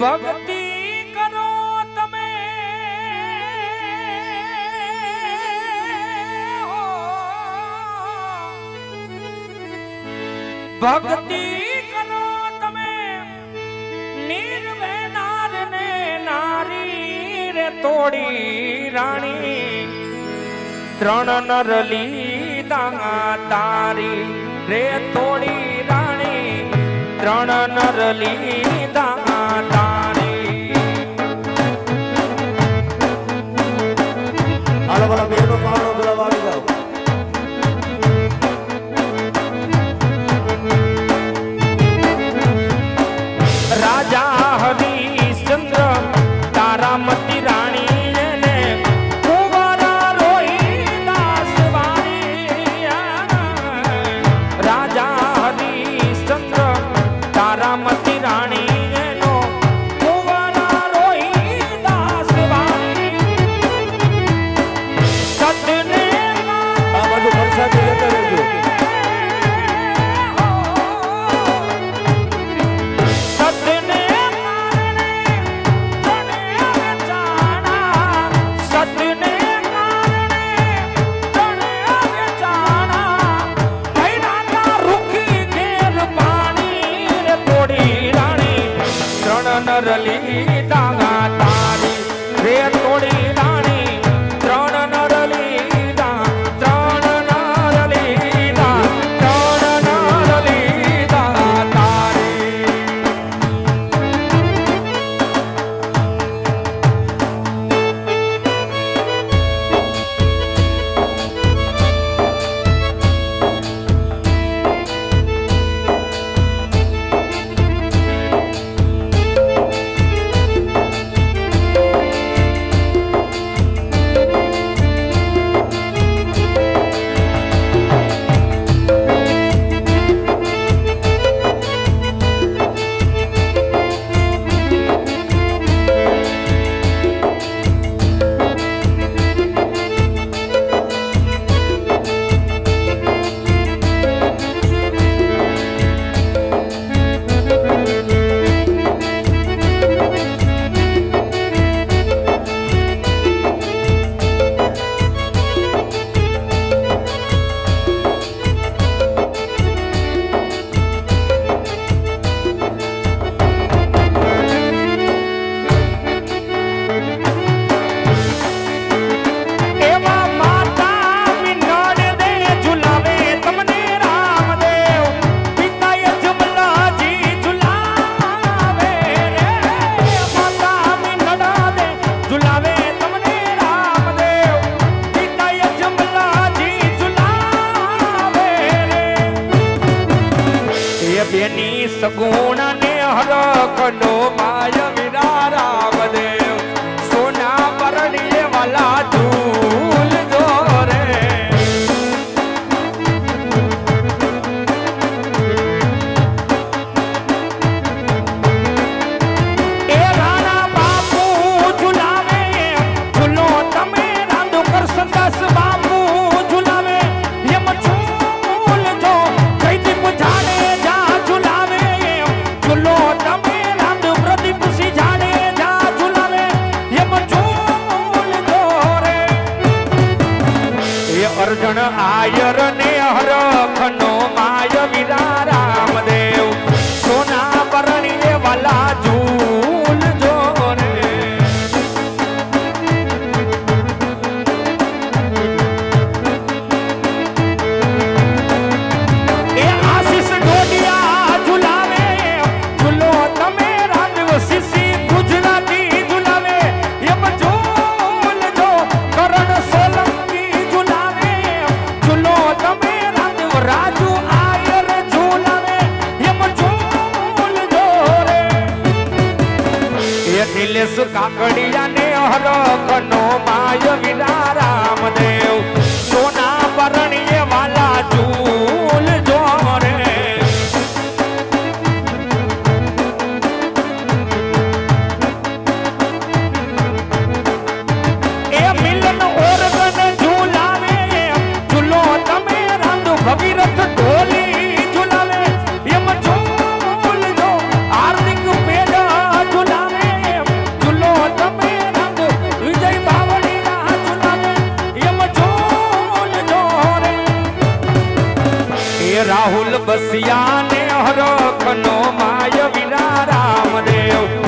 ભક્તિ કરો તમે. ભક્તિ કરો તમે. નીરવે નારને નારી રે તોડી રાણી. ત્રણ નર લીધા તારી રે તોડી રાણી. ત્રણ નર લીધા બેની સગુણ ને હરખ નો માય વિરા રામદેવ સોના પરણી વાલા ધૂલ જોરે. એ રાણા બાપુ ઝુલાવે ઝુલો તમે રાંધો કરશો દસ બાર. નાયર ને હરખ નો માય વિરા રામદેવ સોના પરણી વાલા નિલેશ કાકડિયા ને હરખ નો માય વિના રામ દે. રસિયા ને હરખ નો માય વિરા Ramdev.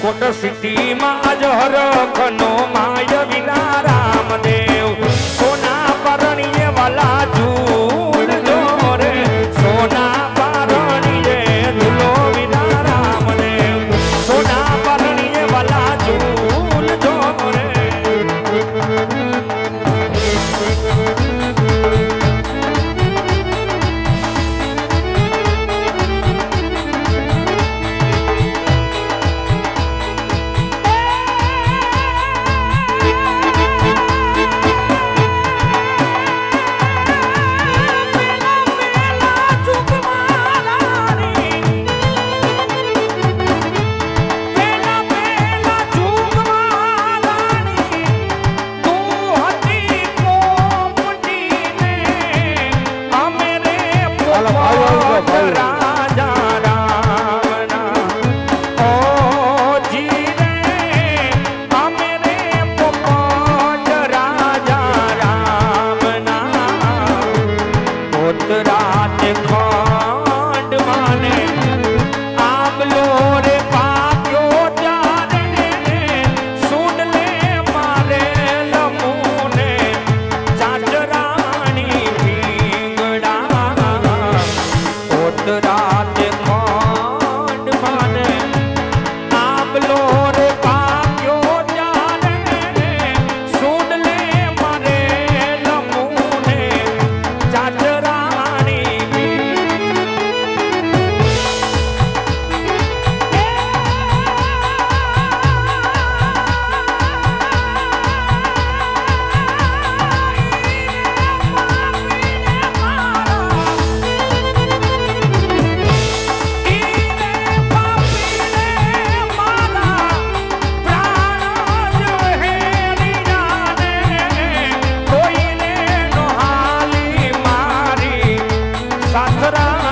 quando eu senti uma Good કરા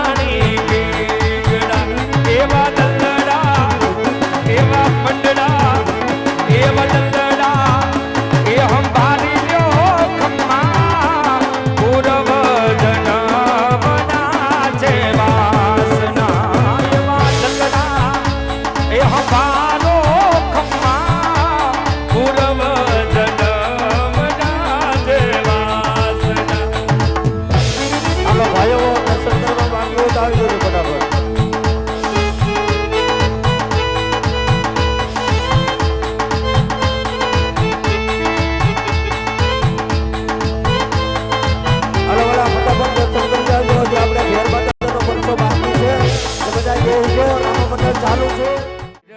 છે ચાલુ છે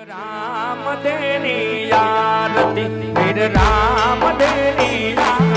રામ દેની યાદ રામ દેની યાદ